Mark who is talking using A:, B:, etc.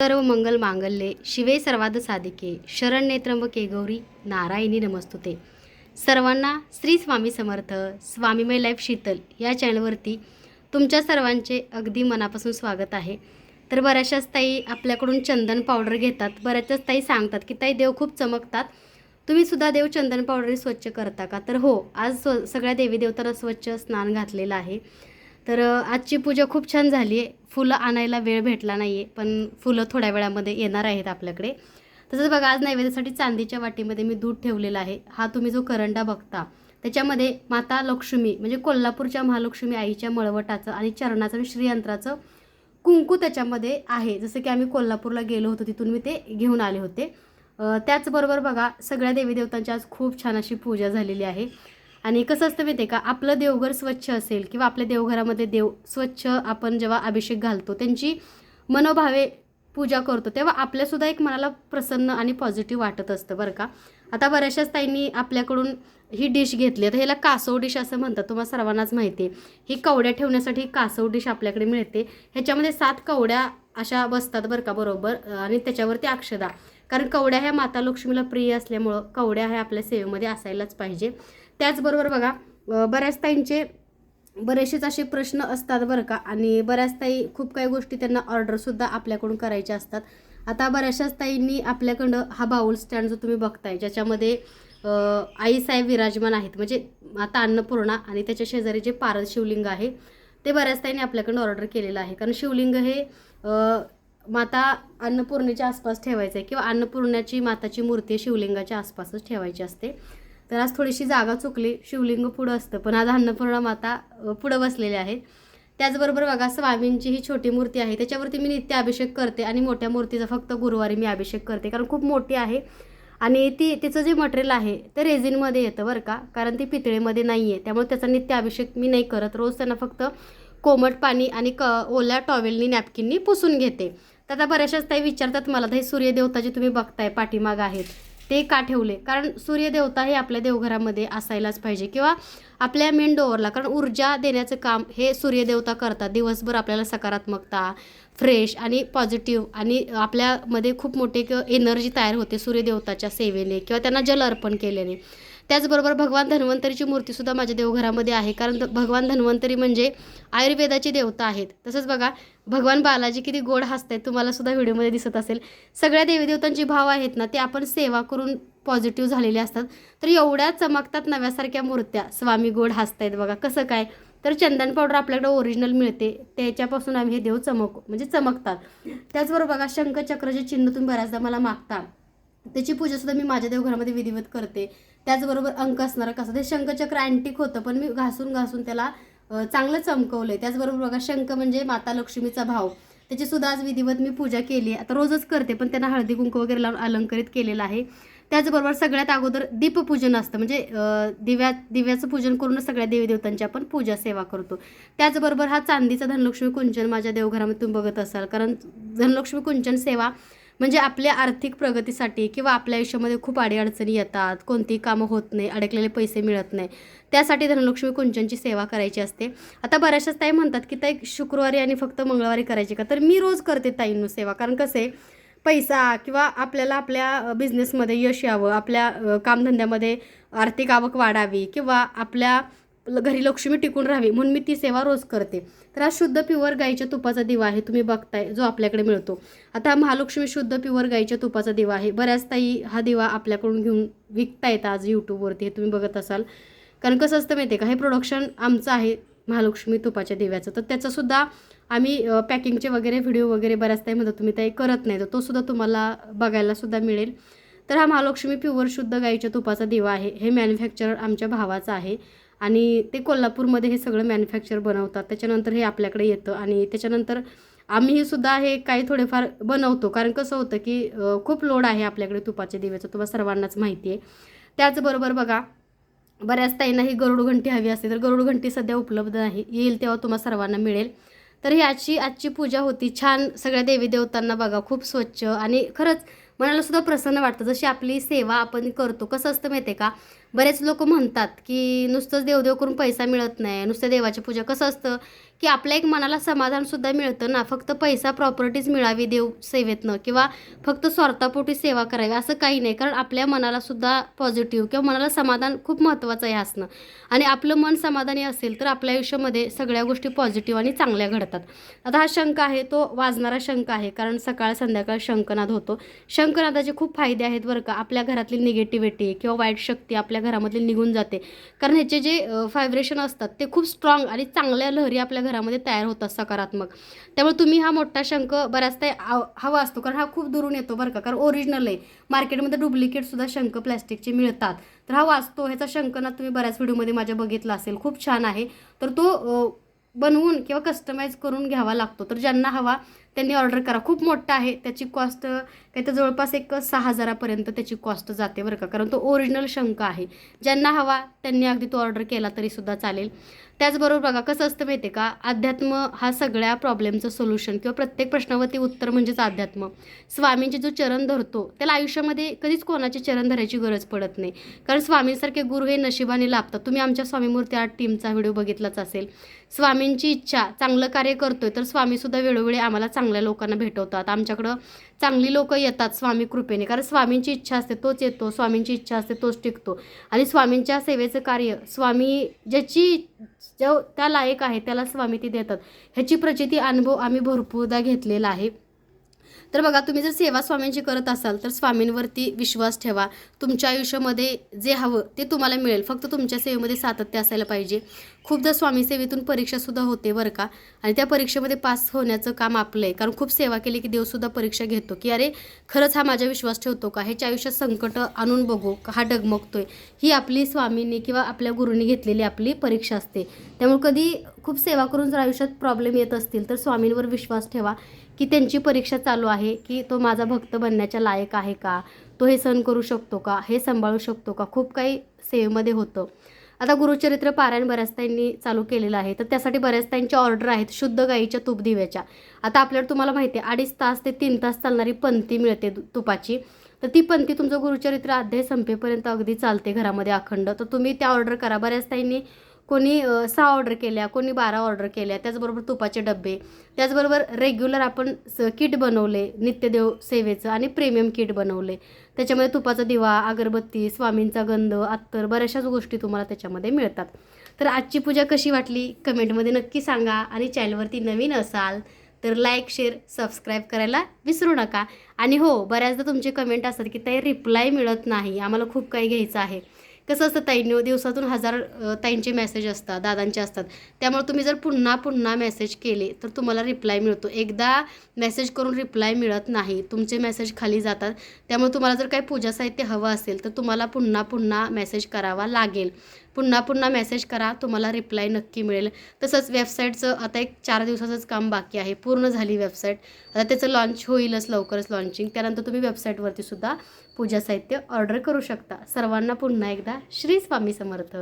A: सर्व मंगल मांगल्ये शिवे सर्वाद साधिके शरण्ये त्र्यंबके गौरी नारायणी नमस्तुते. सर्वांना श्री स्वामी समर्थ स्वामीमय लाईफ शीतल या चॅनलवरती तुमच्या सर्वांचे अगदी मनापासून स्वागत आहे. तर बऱ्याचशाच ताई आपल्याकडून चंदन पावडर घेतात बऱ्याचशाच ताई सांगतात की ताई देव खूप चमकतात. तुम्ही सुद्धा देव चंदन पावडर स्वच्छ करता का? तर हो आज स्व सगळ्या देवी देवतांना स्वच्छ स्नान घातलेलं आहे. तर आजची पूजा खूप छान झाली आहे. फुलं आणायला वेळ भेटला नाही आहे पण फुलं थोड्या वेळामध्ये येणार आहेत आपल्याकडे. तसंच बघा आज नैवेद्यासाठी चांदीच्या वाटीमध्ये मी दूध ठेवलेला आहे. हा तुम्ही जो करंडा बघता त्याच्यामध्ये माता लक्ष्मी म्हणजे कोल्हापूरच्या महालक्ष्मी आईच्या मळवटाचं आणि चरणाचं आणि श्रीयंत्राचं कुंकू त्याच्यामध्ये आहे. जसं की आम्ही कोल्हापूरला गेलो होतो तिथून मी ते घेऊन आले होते. त्याचबरोबर बघा सगळ्या देवीदेवतांची आज खूप छान अशी पूजा झालेली आहे. आणि कसं असतं माहिती आहे का? आपलं देवघर स्वच्छ असेल किंवा आपल्या देवघरामध्ये देव स्वच्छ आपण जेव्हा अभिषेक घालतो त्यांची मनोभावे पूजा करतो तेव्हा आपल्यासुद्धा एक मनाला प्रसन्न आणि पॉझिटिव्ह वाटत असतं बरं का? आता बऱ्याचशाच ताईंनी आपल्याकडून ही डिश घेतली. आता ह्याला कासव डिश असं म्हणतात. तुम्हाला सर्वांनाच माहिती आहे. ही कवड्या ठेवण्यासाठी कासव डिश आपल्याकडे मिळते. ह्याच्यामध्ये सात कवड्या अशा बसतात बरं का? बरोबर. आणि त्याच्यावरती अक्षदा. कारण कवड्या ह्या माता लक्ष्मीला प्रिय असल्यामुळं कवड्या ह्या आपल्या सेवेमध्ये असायलाच पाहिजे. त्याचबरोबर बघा बऱ्याचताईंचे बऱ्याच ताईंचे बरेचसेच असे प्रश्न असतात बरं का. आणि बऱ्याच ताई खूप काही गोष्टी त्यांना ऑर्डरसुद्धा आपल्याकडून करायच्या असतात. आता बऱ्याचशाच ताईंनी आपल्याकडं हा बाऊल स्टँड जो तुम्ही बघताय ज्याच्यामध्ये आईसाहेब विराजमान आहेत. म्हणजे आता अन्नपूर्णा आणि त्याच्या शेजारी जे पारद शिवलिंग आहे ते बऱ्याच ताईंनी आपल्याकडून ऑर्डर केलेलं आहे. कारण शिवलिंग हे माता अन्नपूर्णेच्या आसपास ठेवायचं आहे किंवा अन्नपूर्णाची माताची मूर्ती शिवलिंगाच्या आसपासच ठेवायची असते. तर आज थोडीशी जागा चुकली शिवलिंग पुढं असतं. पण आज अन्नपूर्णा माता पुढं बसलेले आहेत. त्याचबरोबर बघा स्वामींची ही छोटी मूर्ती आहे. त्याच्यावरती मी नित्य अभिषेक करते आणि मोठ्या मूर्तीचा फक्त गुरुवारी मी अभिषेक करते. कारण खूप मोठी आहे. आणि ती तिचं जे मटेरियल आहे ते रेझिनमध्ये येतं बरं का. कारण ती पितळेमध्ये नाही आहे त्यामुळे त्याचा नित्य अभिषेक मी नाही करत. रोज त्यांना फक्त कोमट पाणी आणि क ओल्या टॉवेलनी नॅपकिननी पुसून घेते. तर आता बऱ्याचशाच ताई विचारतात मला तर हे सूर्यदेवता जे तुम्ही बघताय पाठीमाग आहेत. ते का ठेवले? कारण सूर्यदेवता हे आपल्या देवघरामध्ये असायलाच पाहिजे किंवा आपल्या मेन डोअरला कारण ऊर्जा देण्याचं काम हे सूर्यदेवता करतात. दिवसभर आपल्याला सकारात्मकता फ्रेश आणि पॉझिटिव्ह आणि आपल्यामध्ये खूप मोठी एनर्जी तयार होते सूर्यदेवताच्या सेवेने किंवा त्यांना जल अर्पण केल्याने. त्याचबरोबर भगवान धन्वंतरीची मूर्तीसुद्धा माझ्या देवघरामध्ये आहे. कारण भगवान धन्वंतरी म्हणजे आयुर्वेदाची देवता आहेत. तसंच बघा भगवान बालाजी किती गोड हसतायत तुम्हाला सुद्धा व्हिडिओमध्ये दिसत असेल. सगळ्या देवीदेवतांची भाव आहेत ना ते आपण सेवा करून पॉझिटिव्ह झालेले असतात. तर एवढ्या चमकतात नव्यासारख्या मूर्त्या. स्वामी गोड हसत आहेत बघा कसं काय? तर चंदन पावडर आपल्याकडे ओरिजिनल मिळते. त्याच्यापासून आम्ही हे देव चमक म्हणजे चमकतात. त्याचबरोबर बघा शंखचक्र जे चिन्ह तुम्ही बऱ्याचदा मला मागता. त्याची पूजासुद्धा मी माझ्या देवघरामध्ये विधिवत करते. त्याचबरोबर अंक असणारं कसं ते शंखचक्र अँटिक होतं पण मी घासून घासून त्याला चांगलं चमकवलं आहे त्याचबरोबर बघा शंख म्हणजे माता लक्ष्मीचा भाव. त्याची सुद्धा आज विधिवत मी पूजा केली आहे. आता रोजच करते पण त्यांना हळदी कुंकू वगैरे लावून अलंकरित केलेलं आहे. त्याचबरोबर सगळ्यात अगोदर दीपपूजन असतं. म्हणजे दिव्या दिव्याचं पूजन करूनच सगळ्या देवी देवतांची आपण पूजा सेवा करतो. त्याचबरोबर हा चांदीचा धनलक्ष्मी कुंचन माझ्या देवघरामध्ये तुम्ही बघत असाल. कारण धनलक्ष्मी कुंचन सेवा म्हणजे आपल्या आर्थिक प्रगतीसाठी किंवा आपल्या आयुष्यामध्ये खूप अडीअडचणी येतात कोणतीही कामं होत नाही अडकलेले पैसे मिळत नाही त्यासाठी धनलक्ष्मी कुंचनची सेवा करायची असते. आता बऱ्याचशाच ताई म्हणतात की ताई शुक्रवारी आणि फक्त मंगळवारी करायची का? तर मी रोज करते ताईंनो सेवा. कारण कसं आहे पैसा किंवा आपल्याला आपल्या बिझनेसमध्ये यश यावं आपल्या कामधंद्यामध्ये आर्थिक आवक वाढावी किंवा आपल्या घरी लक्ष्मी टिकून राहावी म्हणून मी ती सेवा रोज करते. तर हा शुद्ध प्युअर गाईच्या तुपाचा दिवा आहे. तुम्ही बघताय जो आपल्याकडे मिळतो. आता हा महालक्ष्मी शुद्ध प्युअर गाईच्या तुपाचा दिवा आहे. बऱ्याच ताई हा दिवा आपल्याकडून घेऊन विकता येतं आज यूट्यूबवरती हे तुम्ही बघत असाल. कारण कसं असतं माहिती आहे का? हे प्रोडक्शन आमचं आहे महालक्ष्मी तुपाच्या दिव्याचं. तर त्याचंसुद्धा आम्ही पॅकिंगचे वगैरे व्हिडिओ वगैरे बऱ्याच टाईमध्ये तुम्ही ते करत नाही. तर तोसुद्धा तुम्हाला बघायलासुद्धा मिळेल. तर हा महालक्ष्मी प्युअर शुद्ध गाईच्या तुपाचा दिवा आहे. हे मॅन्युफॅक्चर आमच्या भावाचं आहे. आणि ते कोल्हापूरमध्ये हे सगळं मॅन्युफॅक्चर बनवतात. त्याच्यानंतर हे आपल्याकडे येतं आणि त्याच्यानंतर आम्ही सुद्धा हे काही थोडेफार बनवतो. कारण कसं होतं की खूप लोड आहे आपल्याकडे तुपाच्या दिव्याचं. तुम्हाला सर्वांनाच माहिती आहे त्याचबरोबर बघा बऱ्याच ताईंना ही गरुड घंटी हवी असते. तर गरुड घंटी सध्या उपलब्ध नाही. येईल तेव्हा तुम्हाला सर्वांना मिळेल. तर ही आजची आजची पूजा होती. छान सगळ्या देवी देवतांना बघा. खूप स्वच्छ आणि खरंच मनाला सुद्धा प्रसन्न वाटतं. जशी आपली सेवा आपण करतो. कसं असतं माहिती आहे का? बरेच लोक म्हणतात की नुसतंच देवदेव करून पैसा मिळत नाही. नुसतं देवाची पूजा. कसं असतं की आपल्या एक मनाला समाधानसुद्धा मिळतं ना. फक्त पैसा प्रॉपर्टीज मिळावी देव सेवेतनं किंवा फक्त स्वार्थापोटी सेवा करावी असं काही नाही. कारण आपल्या मनालासुद्धा पॉझिटिव्ह किंवा मनाला समाधान खूप महत्त्वाचं आहे असणं. आणि आपलं मन समाधानी असेल तर आपल्या आयुष्यामध्ये सगळ्या गोष्टी पॉझिटिव्ह आणि चांगल्या घडतात. आता हा शंख आहे तो वाजणारा शंख आहे. कारण सकाळ संध्याकाळ शंखनाद होतो. शंखनादाचे खूप फायदे आहेत बरं का. आपल्या घरातली निगेटिव्हिटी किंवा वाईट शक्ती आपल्या आपल्या घरामधले निघून जाते. कारण ह्याचे जे व्हायब्रेशन असतात ते खूप स्ट्रॉंग आणि चांगल्या लहरी आपल्या घरामध्ये तयार होतात सकारात्मक. त्यामुळे तुम्ही हा मोठा शंख बऱ्याचदा आव- हवा असतो कारण हा खूप दुरून येतो बरं का. कारण ओरिजिनल आहे. मार्केटमध्ये डुप्लिकेटसुद्धा शंख प्लॅस्टिकचे मिळतात. तर हा वाचतो ह्याचा शंखनाद तुम्ही बऱ्याच व्हिडिओमध्ये माझ्या बघितला असेल. खूप छान आहे. तर तो बनवून किंवा कस्टमाइज करून घ्यावा लागतो. तर ज्यांना हवा त्यांनी ऑर्डर करा. खूप मोठा आहे. त्याची कॉस्ट काही तर जवळपास एक सहा हजारापर्यंत त्याची कॉस्ट जाते बरं का. कारण तो ओरिजिनल शंख आहे. ज्यांना हवा त्यांनी अगदी तो ऑर्डर केला तरीसुद्धा चालेल. त्याचबरोबर बघा कसं असतं माहिती आहे का? अध्यात्म हा सगळ्या प्रॉब्लेमचं सोल्युशन किंवा प्रत्येक प्रश्नावरती उत्तर म्हणजेच अध्यात्म. स्वामींचे जो चरण धरतो त्याला आयुष्यामध्ये कधीच कोणाचे चरण धरायची गरज पडत नाही. कारण स्वामींसारखे गुरु हे नशिबाने लाभतात. तुम्ही आमच्या स्वामीमूर्ती आर्ट टीमचा व्हिडिओ बघितलाच असेल. स्वामींची इच्छा चांगलं कार्य करतोय तर स्वामीसुद्धा वेळोवेळी आम्हाला चांगल्या लोकांना भेटवतात. आमच्याकडं चांगली लोक येतात स्वामी कृपेने. कारण स्वामींची इच्छा असते तोच येतो. स्वामींची इच्छा असते तोच टिकतो. आणि स्वामींच्या सेवेचं कार्य स्वामी ज्याची ज्या त्या लायक आहे त्याला स्वामी ती देतात. ह्याची प्रचिती अनुभव आम्ही भरपूरदा घेतलेला आहे. तर बघा तुम्ही जर सेवा स्वामींची करत असाल तर स्वामींवरती विश्वास ठेवा. तुमच्या आयुष्यामध्ये जे हवं ते तुम्हाला मिळेल. फक्त तुमच्या सेवेमध्ये सातत्य असायला पाहिजे. खूपदा स्वामी सेवेतून परीक्षासुद्धा होते बरं का. आणि त्या परीक्षेमध्ये पास होण्याचं काम आपलं आहे. कारण खूप सेवा केली की देवसुद्धा परीक्षा घेतो की अरे खरंच हा माझा विश्वास ठेवतो का? ह्याच्या आयुष्यात संकट आणून बघू का? हा डगमगतोय. ही आपली स्वामींनी किंवा आपल्या गुरुंनी घेतलेली आपली परीक्षा असते. त्यामुळे कधी खूप सेवा करून जर आयुष्यात प्रॉब्लेम येत असतील तर स्वामींवर विश्वास ठेवा. की त्यांची परीक्षा चालू आहे की तो माझा भक्त बनण्याच्या लायक आहे का? तो हे सहन करू शकतो का? हे सांभाळू शकतो का? खूप काही सेवेमध्ये होतं. आता गुरुचरित्र पारायण बऱ्याच त्यांनी चालू केलेलं आहे. तर त्यासाठी बऱ्याच त्यांच्या ऑर्डर आहेत शुद्ध गाईच्या तूप दिव्याच्या. आता आपल्याला तुम्हाला माहिती आहे अडीच तास ते तीन तास चालणारी पंथी मिळते तुपाची. तर ती पंथी तुमचं गुरुचरित्र अध्याय संपेपर्यंत अगदी चालते घरामध्ये अखंड. तर तुम्ही त्या ऑर्डर करा. बऱ्याच त्यांनी कोणी सहा ऑर्डर केल्या कोणी बारा ऑर्डर केल्या त्याचबरोबर तुपाचे डबे. त्याचबरोबर रेग्युलर आपण स किट बनवले नित्यदेव सेवेचं आणि प्रीमियम किट बनवले. त्याच्यामध्ये तुपाचा दिवा अगरबत्ती स्वामींचा गंध अत्तर बऱ्याचशाच गोष्टी तुम्हाला त्याच्यामध्ये मिळतात. तर आजची पूजा कशी वाटली? कमेंटमध्ये नक्की सांगा आणि चॅनलवरती नवीन असाल तर लाईक शेअर सबस्क्राईब करायला विसरू नका. आणि हो बऱ्याचदा तुमचे कमेंट असतात की ते रिप्लाय मिळत नाही. आम्हाला खूप काही घ्यायचं आहे. कसं असतं ताईंनी हो दिवसातून हजार ताईंचे मेसेज असतात दादांचे असतात. त्यामुळे तुम्ही जर पुन्हा पुन्हा मेसेज केले तर तुम्हाला रिप्लाय मिळतो. एकदा मेसेज करून रिप्लाय मिळत नाही तुमचे मेसेज खाली जातात. त्यामुळे तुम्हाला जर काही पूजा साहित्य हवं असेल तर तुम्हाला पुन्हा पुन्हा मेसेज करावा लागेल. पुन्हा पुन्हा मेसेज करा तुम्हाला रिप्लाय नक्की मिळेल. तसंच वेबसाईटचं आता एक चार दिवसाचंच काम बाकी आहे पूर्ण झाली वेबसाईट आता त्याचं लॉन्च होईलच लवकरच लॉन्चिंग त्यानंतर तुम्ही वेबसाईटवरती सुद्धा पूजा साहित्य ऑर्डर करू शकता. सर्वांना पुन्हा एकदा श्री स्वामी समर्थ.